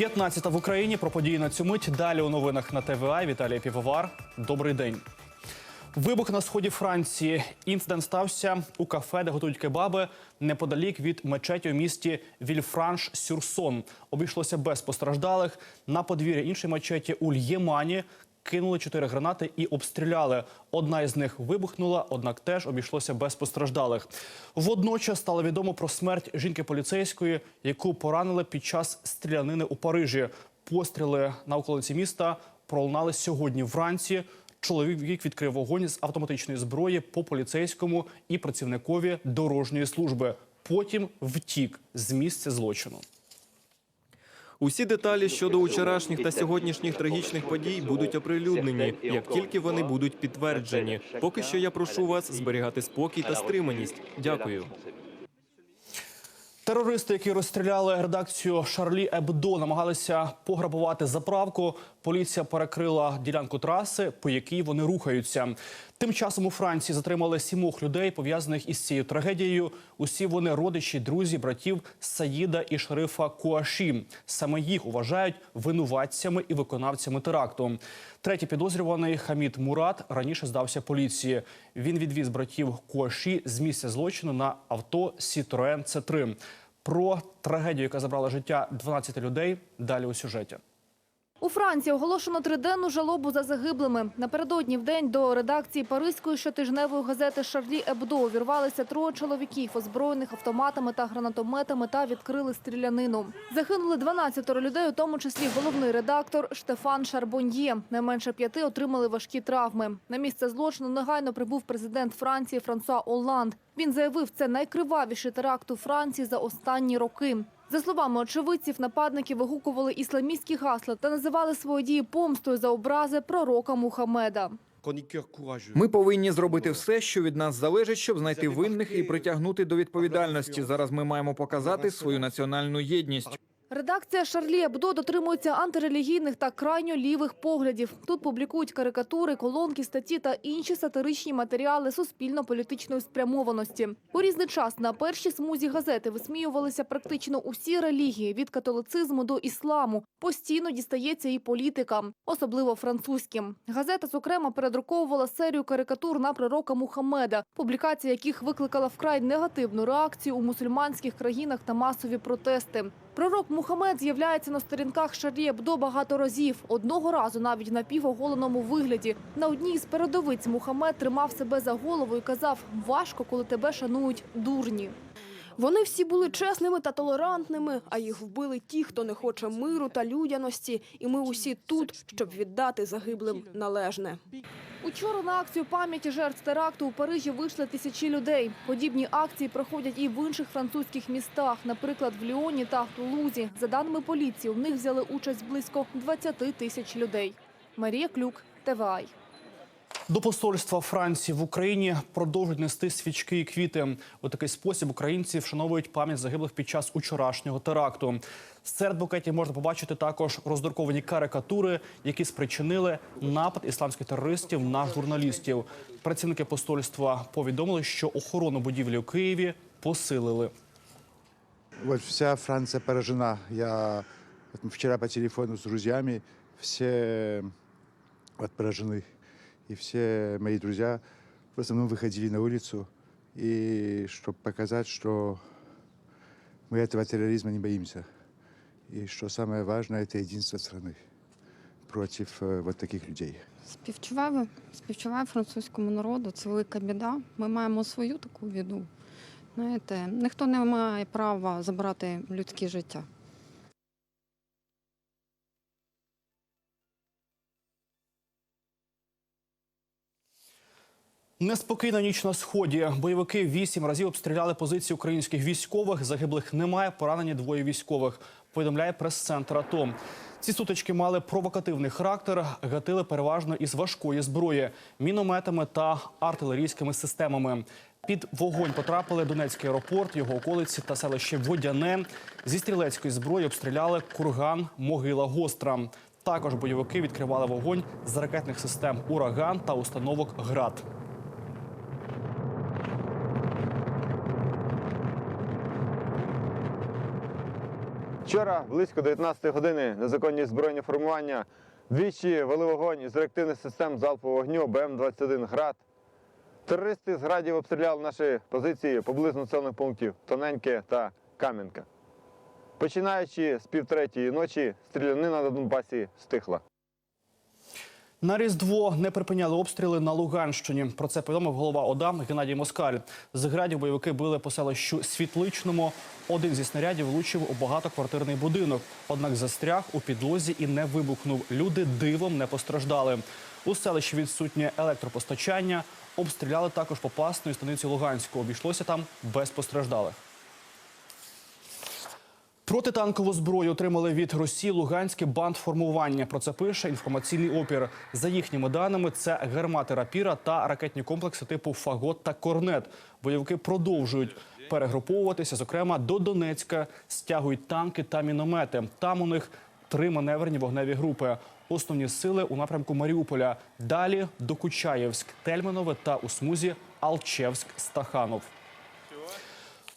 15 в Україні про події на цю мить. Далі у новинах на ТВА. Віталій Півовар. Добрий день. Вибух на сході Франції. Інцидент стався у кафе, де готують кебаби неподалік від мечеті у місті Вільфранш-Сюрсон. Обійшлося без постраждалих. На подвір'я іншої мечеті у Л'ємані кинули чотири гранати і обстріляли. Одна із них вибухнула, однак теж обійшлося без постраждалих. Водночас стало відомо про смерть жінки поліцейської, яку поранили під час стрілянини у Парижі. Постріли на околиці міста пролунали сьогодні вранці. Чоловік відкрив вогонь з автоматичної зброї по поліцейському і працівникові дорожньої служби. Потім втік з місця злочину. Усі деталі щодо вчорашніх та сьогоднішніх трагічних подій будуть оприлюднені, як тільки вони будуть підтверджені. Поки що я прошу вас зберігати спокій та стриманість. Дякую. Терористи, які розстріляли редакцію Шарлі Ебдо, намагалися пограбувати заправку. Поліція перекрила ділянку траси, по якій вони рухаються. Тим часом у Франції затримали сімох людей, пов'язаних із цією трагедією. Усі вони родичі, друзі, братів Саїда і шерифа Куаші. Саме їх вважають винуватцями і виконавцями теракту. Третій підозрюваний Хамід Мурат раніше здався поліції. Він відвіз братів Куаші з місця злочину на авто Citroen c 3 Про трагедію, яка забрала життя 12 людей, далі у сюжеті. У Франції оголошено триденну жалобу за загиблими. Напередодні в день до редакції паризької щотижневої газети «Шарлі Ебдо» увірвалися троє чоловіків, озброєних автоматами та гранатометами та відкрили стрілянину. Загинули 12 людей, у тому числі головний редактор Штефан Шарбоньє. Не менше п'яти отримали важкі травми. На місце злочину негайно прибув президент Франції Франсуа Олланд. Він заявив, це найкривавіший теракт у Франції за останні роки. За словами очевидців, нападники вигукували ісламістські гасла та називали свої дії помстою за образи пророка Мухаммеда. Ми повинні зробити все, що від нас залежить, щоб знайти винних і притягнути до відповідальності. Зараз ми маємо показати свою національну єдність. Редакція Шарлі Ебдо дотримується антирелігійних та крайньо лівих поглядів. Тут публікують карикатури, колонки, статті та інші сатиричні матеріали суспільно-політичної спрямованості. У різний час на першій смузі газети висміювалися практично усі релігії від католицизму до ісламу. Постійно дістається і політикам, особливо французьким. Газета, зокрема, передруковувала серію карикатур на пророка Мухаммеда, публікація яких викликала вкрай негативну реакцію у мусульманських країнах та масові протести. Пророк Мухаммед з'являється на сторінках Шарі Ебдо багато разів. Одного разу навіть на півоголеному вигляді. На одній з передовиць Мухаммед тримав себе за голову і казав «Важко, коли тебе шанують дурні». Вони всі були чесними та толерантними, а їх вбили ті, хто не хоче миру та людяності. І ми усі тут, щоб віддати загиблим належне. Учора на акцію пам'яті жертв теракту у Парижі вийшли тисячі людей. Подібні акції проходять і в інших французьких містах, наприклад, в Ліоні та Тулузі. За даними поліції, в них взяли участь близько 20 тисяч людей. Марія Клюк, ТВАЙ. До посольства Франції в Україні продовжують нести свічки і квіти. У такий спосіб українці вшановують пам'ять загиблих під час учорашнього теракту. Серед букетів можна побачити також роздруковані карикатури, які спричинили напад ісламських терористів на журналістів. Працівники посольства повідомили, що охорону будівлі у Києві посилили. Вот вся Франция поражена. Я вот вчера по телефону с друзьями, все вот поражены И все мои друзья в основном выходили на улицу, и чтобы показать, что мы этого терроризма не боимся. И что самое важное, это единство страны против э, вот таких людей. Співчуваю, співчуваю французькому народу. Це велика біда. Ми маємо свою таку біду. Знаєте, ніхто не має права забрати людське життя. Неспокійна ніч на сході. Бойовики вісім разів обстріляли позиції українських військових. Загиблих немає. Поранені двоє військових. Повідомляє прес-центр АТО. Ці сутички мали провокативний характер, гатили переважно із важкої зброї, мінометами та артилерійськими системами. Під вогонь потрапили Донецький аеропорт, його околиці та селище Водяне. Зі стрілецької зброї обстріляли курган, могила гостра. Також бойовики відкривали вогонь з ракетних систем Ураган та установок ГРАД. Вчора, близько 19 години, незаконні збройні формування двічі вели вогонь із реактивних систем залпового вогню БМ-21 «Град». Терористи з градів обстріляли наші позиції поблизу населених пунктів Тоненьке та Кам'янка. Починаючи з півтретьої ночі, стрілянина на Донбасі стихла. На Різдво не припиняли обстріли на Луганщині. Про це повідомив голова ОДА Геннадій Москаль. З градів бойовики били по селищу Світличному. Один зі снарядів влучив у багатоквартирний будинок. Однак застряг у підлозі і не вибухнув. Люди дивом не постраждали. У селищі відсутнє електропостачання. Обстріляли також попасну станицю Луганську. Обійшлося там без постраждалих. Протитанкову зброю отримали від Росії Луганське бандформування. Про це пише інформаційний опір. За їхніми даними, це гармати рапіра та ракетні комплекси типу Фагот та Корнет. Бойовики продовжують перегруповуватися. Зокрема, до Донецька стягують танки та міномети. Там у них три маневрені вогневі групи. Основні сили у напрямку Маріуполя. Далі до Кучаєвськ, Тельманове та у смузі Алчевськ-Стаханов.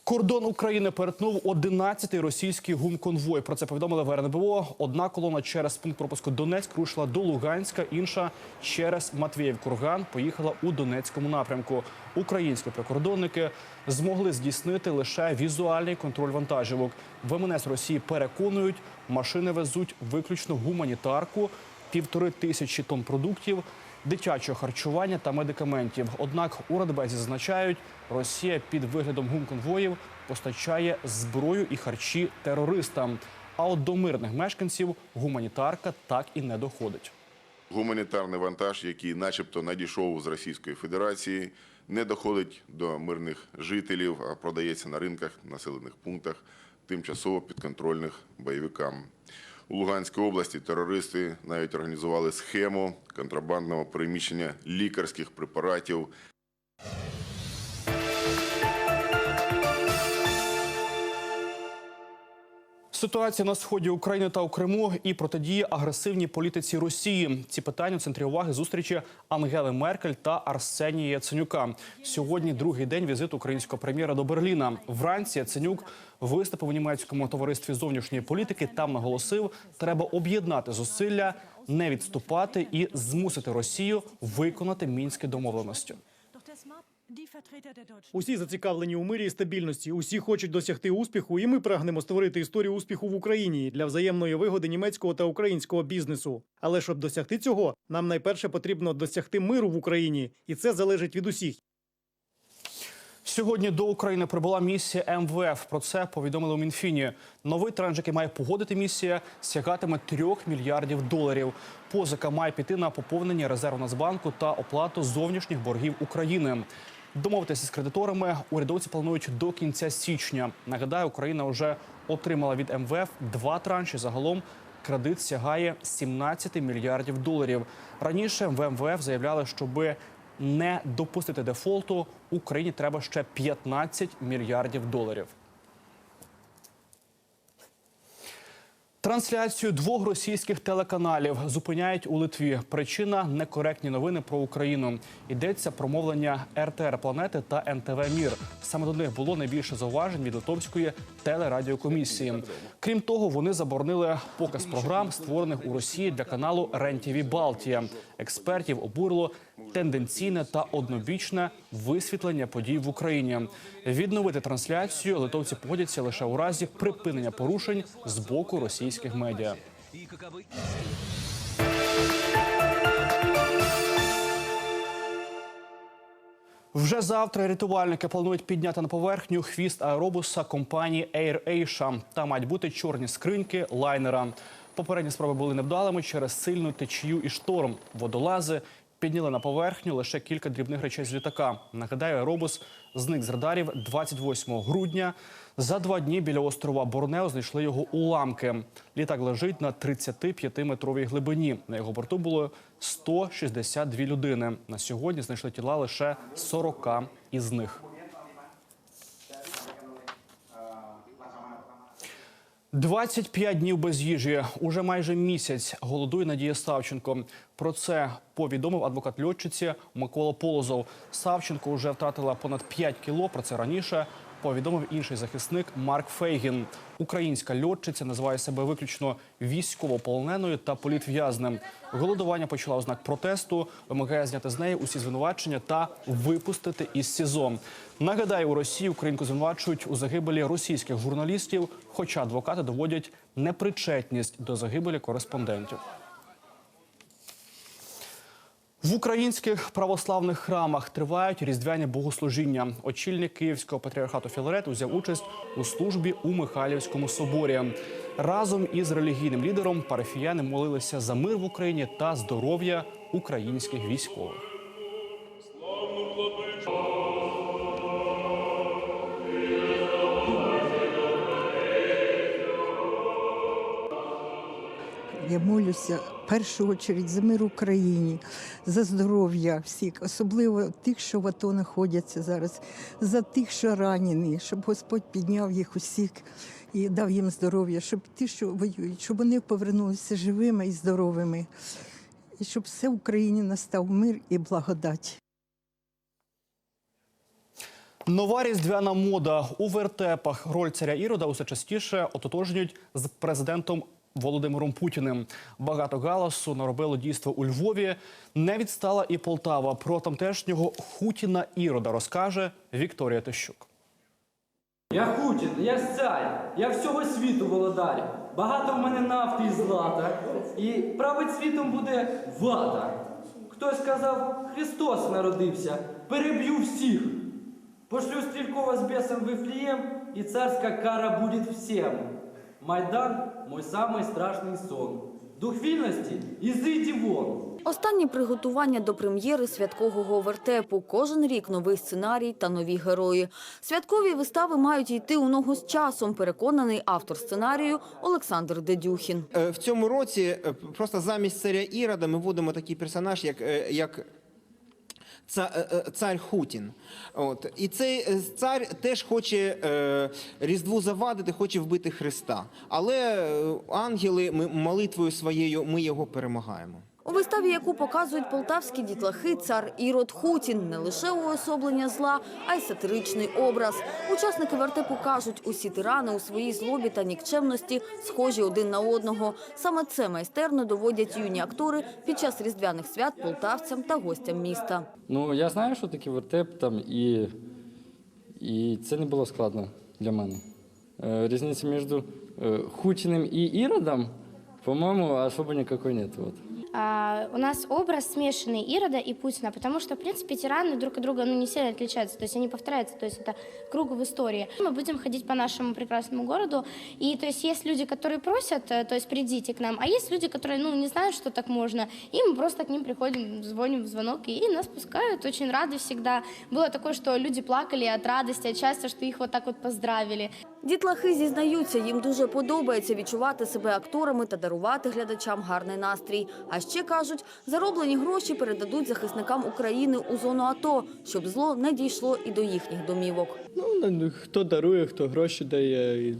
Кордон України перетнув 11-й російський гумконвой. Про це повідомили в РНБО. Одна колона через пункт пропуску Донецьк рушила до Луганська, інша через Матвіїв-Курган поїхала у Донецькому напрямку. Українські прикордонники змогли здійснити лише візуальний контроль вантажівок. В МНС Росії переконують, машини везуть виключно гуманітарку, півтори тисячі тонн продуктів дитячого харчування та медикаментів. Однак у Радбезі зазначають, Росія під виглядом гумконвоїв постачає зброю і харчі терористам. А от до мирних мешканців гуманітарка так і не доходить. Гуманітарний вантаж, який начебто надійшов з Російської Федерації, не доходить до мирних жителів, а продається на ринках, населених пунктах, тимчасово підконтрольних бойовикам. У Луганській області терористи навіть організували схему контрабандного переміщення лікарських препаратів Ситуація на сході України та у Криму і протидії агресивній політиці Росії. Ці питання в центрі уваги зустрічі Ангели Меркель та Арсенія Яценюка. Сьогодні другий день візиту українського прем'єра до Берліна. Вранці Яценюк виступив у німецькому товаристві зовнішньої політики. Там наголосив, треба об'єднати зусилля, не відступати і змусити Росію виконати мінські домовленості. Усі зацікавлені у мирі і стабільності. Усі хочуть досягти успіху, і ми прагнемо створити історію успіху в Україні для взаємної вигоди німецького та українського бізнесу. Але щоб досягти цього, нам найперше потрібно досягти миру в Україні, і це залежить від усіх. Сьогодні до України прибула місія МВФ. Про це повідомили у Мінфіні. Новий транш, який має погодити місія, сягатиме 3 мільярдів доларів. Позика має піти на поповнення резерву Нацбанку та оплату зовнішніх боргів України. Домовитися з кредиторами урядовці планують до кінця січня. Нагадаю, Україна вже отримала від МВФ два транші. Загалом кредит сягає 17 мільярдів доларів. Раніше в МВФ заявляли, щоби не допустити дефолту, Україні треба ще 15 мільярдів доларів. Трансляцію двох російських телеканалів зупиняють у Литві. Причина некоректні новини про Україну. Йдеться про мовлення РТР Планети та НТВ Мір. Саме до них було найбільше зауважень від Литовської телерадіокомісії. Крім того, вони заборонили показ програм, створених у Росії для каналу РЕН-ТІВІ Балтія. Експертів обурило тенденційне та однобічне висвітлення подій в Україні. Відновити трансляцію литовці погодяться лише у разі припинення порушень з боку російських медіа. Вже завтра рятувальники планують підняти на поверхню хвіст аеробуса компанії AirAsia. Там мають бути чорні скриньки лайнера. Попередні спроби були невдалими через сильну течію і шторм. Водолази підняли на поверхню лише кілька дрібних речей з літака. Нагадаю, аеробус зник з радарів 28 грудня. За два дні біля острова Борнео знайшли його уламки. Літак лежить на 35-метровій глибині. На його борту було 162 людини. На сьогодні знайшли тіла лише 40 із них. 25 днів без їжі. Уже майже місяць голодує Надія Савченко. Про це повідомив адвокат льотчиці Микола Полозов. Савченко вже втратила понад 5 кіло. Про це раніше повідомив інший захисник Марк Фейгін. Українська льотчиця називає себе виключно військовополоненою та політв'язнем. Голодування почала ознак протесту, вимагає зняти з неї усі звинувачення та випустити із СІЗО. Нагадаю, у Росії українку звинувачують у загибелі російських журналістів, хоча адвокати доводять непричетність до загибелі кореспондентів. В українських православних храмах тривають різдвяні богослужіння. Очільник Київського патріархату Філарет узяв участь у службі у Михайлівському соборі. Разом із релігійним лідером парафіяни молилися за мир в Україні та здоров'я українських військових. Я молюся першу чергу за мир Україні, за здоров'я всіх, особливо тих, що в АТО знаходяться зараз, за тих, що ранені, щоб Господь підняв їх усіх і дав їм здоров'я, щоб ті, що воюють, щоб вони повернулися живими і здоровими, і щоб все в Україні настав мир і благодать. Нова різдвяна мода у вертепах. Роль царя Ірода усе частіше ототожнюють з президентом Володимиром Путіним. Багато галасу наробило дійство у Львові. Не відстала і Полтава. Про тамтешнього Хутіна Ірода розкаже Вікторія Тищук. Я Путін, я цар, я всього світу володар. Багато в мене нафти і злата. І править світом буде влада. Хтось сказав, Христос народився, переб'ю всіх. Пошлю стрількова з бесом в Вифлеєм, і царська кара буде всім. Майдан мой самий страшний сон. Дух вільності ізиді вон. Останні приготування до прем'єри святкового вертепу. Кожен рік новий сценарій та нові герої. Святкові вистави мають йти у ногу з часом, переконаний автор сценарію Олександр Дедюхін. Е, В цьому році е, просто замість царя Ірода ми вводимо такий персонаж, як, е, як цар Хутін. От. І цей е, цар теж хоче е, Різдву завадити, хоче вбити Христа. Але е, ангели ми, молитвою своєю ми його перемагаємо. У виставі, яку показують полтавські дітлахи, цар Ірод Хутін не лише уособлення зла, а й сатиричний образ. Учасники вертепу кажуть, усі тирани у своїй злобі та нікчемності схожі один на одного. Саме це майстерно доводять юні актори під час різдвяних свят полтавцям та гостям міста. Ну, я знаю, що таке вертеп там, і, і це не було складно для мене. Е, Різниця між е, Хутіним і Іродом, по-моєму, особо ніякої нет Вот. А, у нас образ смешанный Ирода и Путина, потому что, в принципе, тираны друг от друга ну, не сильно отличаются, то есть они повторяются, то есть это круг в истории. Мы будем ходить по нашему прекрасному городу, и то есть есть люди, которые просят, э, то есть придите к нам, а есть люди, которые, ну, не знают, что так можно, и мы просто к ним приходим, звоним в звонок, и нас пускают, очень рады всегда. Было такое, что люди плакали от радости, от счастья, что их вот так вот поздравили. Дітлахи зізнаються, їм дуже подобається відчувати себе акторами та дарувати глядачам гарний настрій. А ще кажуть, зароблені гроші передадуть захисникам України у зону АТО, щоб зло не дійшло і до їхніх домівок. Ну, хто дарує, хто гроші дає.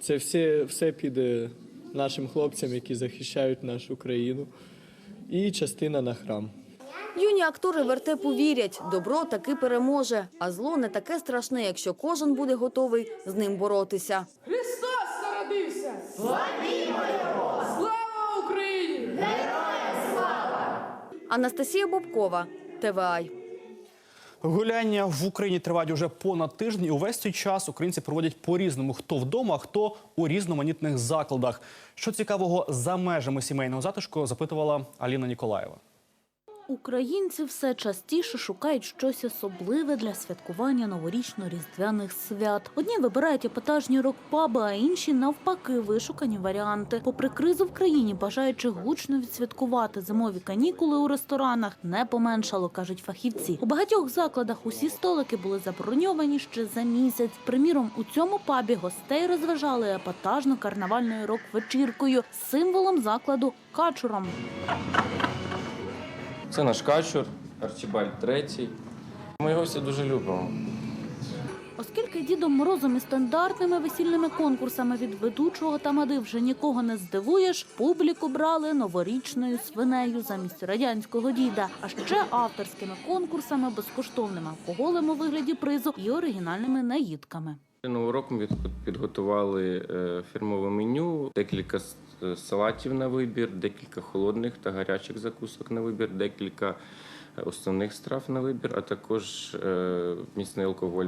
Це все, все піде нашим хлопцям, які захищають нашу країну. І частина на храм. Юні актори вертепу вірять, добро таки переможе, а зло не таке страшне, якщо кожен буде готовий з ним боротися. Христос народився! Славімо його! Слава Україні! Анастасія Бобкова, ТВАЙ. Гуляння в Україні тривають уже понад тиждень. І увесь цей час українці проводять по-різному: хто вдома, хто у різноманітних закладах. Що цікавого за межами сімейного затишку, запитувала Аліна Ніколаєва. Українці все частіше шукають щось особливе для святкування новорічно-різдвяних свят. Одні вибирають епатажні рок-паби, а інші навпаки вишукані варіанти. Попри кризу в країні, бажаючих гучно відсвяткувати зимові канікули у ресторанах не поменшало, кажуть фахівці. У багатьох закладах усі столики були заброньовані ще за місяць. Приміром, у цьому пабі гостей розважали епатажно карнавальною рок-вечіркою символом закладу качуром. Це наш качур, Арчибальд третій. Ми його всі дуже любимо. Оскільки Дідом Морозом і стандартними весільними конкурсами від ведучого тамади вже нікого не здивуєш, публіку брали новорічною свинею замість радянського діда, а ще авторськими конкурсами, безкоштовним алкоголем у вигляді призу і оригінальними наїдками. Року ми підготували е, фірмове меню, декілька салатів на вибір, декілька холодних та гарячих закусок на вибір, декілька е, основних страв на вибір, а також е, міцний алкоголь.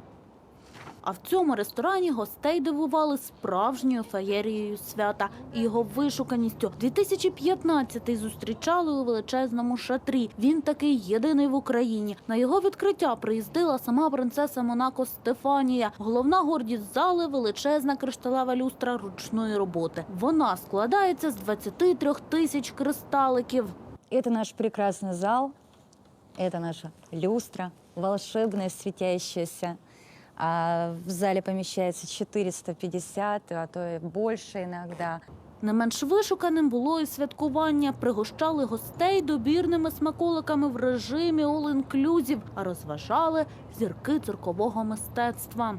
А в цьому ресторані гостей дивували справжньою феєрією свята і його вишуканістю. 2015-й зустрічали у величезному шатрі. Він такий єдиний в Україні. На його відкриття приїздила сама принцеса Монако Стефанія. Головна гордість зали величезна кришталева люстра ручної роботи. Вона складається з 23 тисяч кристаликів. Это наш прекрасный зал, это наша люстра, волшебная, светящаяся. А в зале помещается 450, а то и больше иногда. Не менш вишуканим було і святкування. Пригощали гостей добірними смаколиками в режимі all-inclusive, а розважали зірки циркового мистецтва.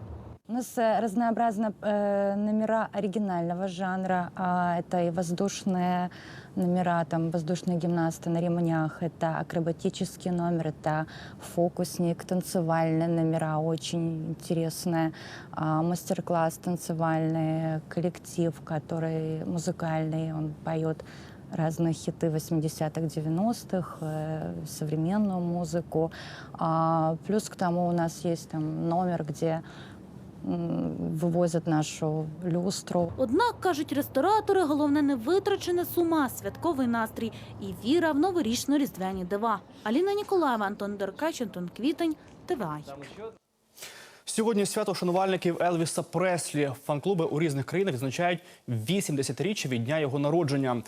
У нас э, разнообразно э, номера оригинального жанра. А, это и воздушные номера, там воздушные гимнасты на ремнях, это акробатический номер, это фокусник, танцевальные номера, очень интересные. А, мастер-класс танцевальный, коллектив, который музыкальный, он поет разные хиты 80-х, 90-х, э, современную музыку. А, плюс к тому у нас есть там номер, где м, вывозят нашу люстру. Однак, кажуть ресторатори, головне не витрачена сума, святковий настрій і віра в новорічно-різдвяні дива. Аліна Ніколаєва, Антон Деркач, Антон Квітень, ТВА. Сьогодні свято шанувальників Елвіса Преслі. Фан-клуби у різних країнах відзначають 80-річчя від дня його народження.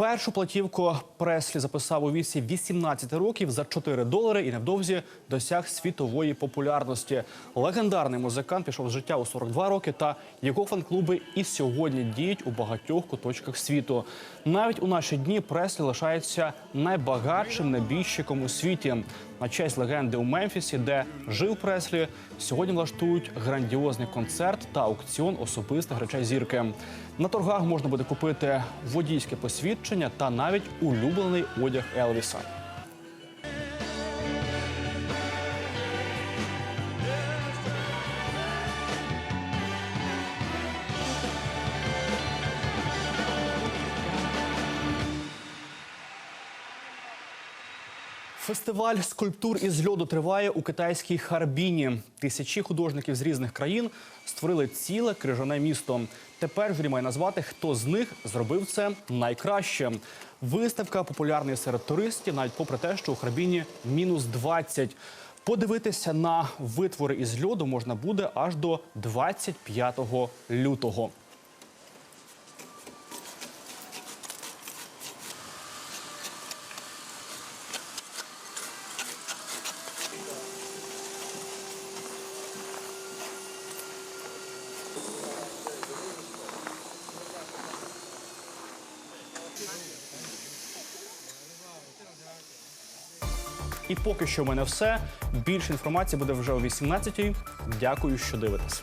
Першу платівку Преслі записав у віці 18 років за 4 долари і невдовзі досяг світової популярності. Легендарний музикант пішов з життя у 42 роки, та його фан-клуби і сьогодні діють у багатьох куточках світу. Навіть у наші дні Преслі лишається найбагатшим небіжчиком у світі. На честь легенди у Мемфісі, де жив Преслі, сьогодні влаштують грандіозний концерт та аукціон особистих речей зірки. На торгах можна буде купити водійське посвідчення та навіть улюблений одяг Елвіса. Фестиваль скульптур із льоду триває у китайській Харбіні. Тисячі художників з різних країн створили ціле крижане місто. Тепер журі має назвати, хто з них зробив це найкраще. Виставка популярна серед туристів, навіть попри те, що у Харбіні мінус 20. Подивитися на витвори із льоду можна буде аж до 25 лютого. Поки що в мене все. Більше інформації буде вже о 18-й. Дякую, що дивитесь.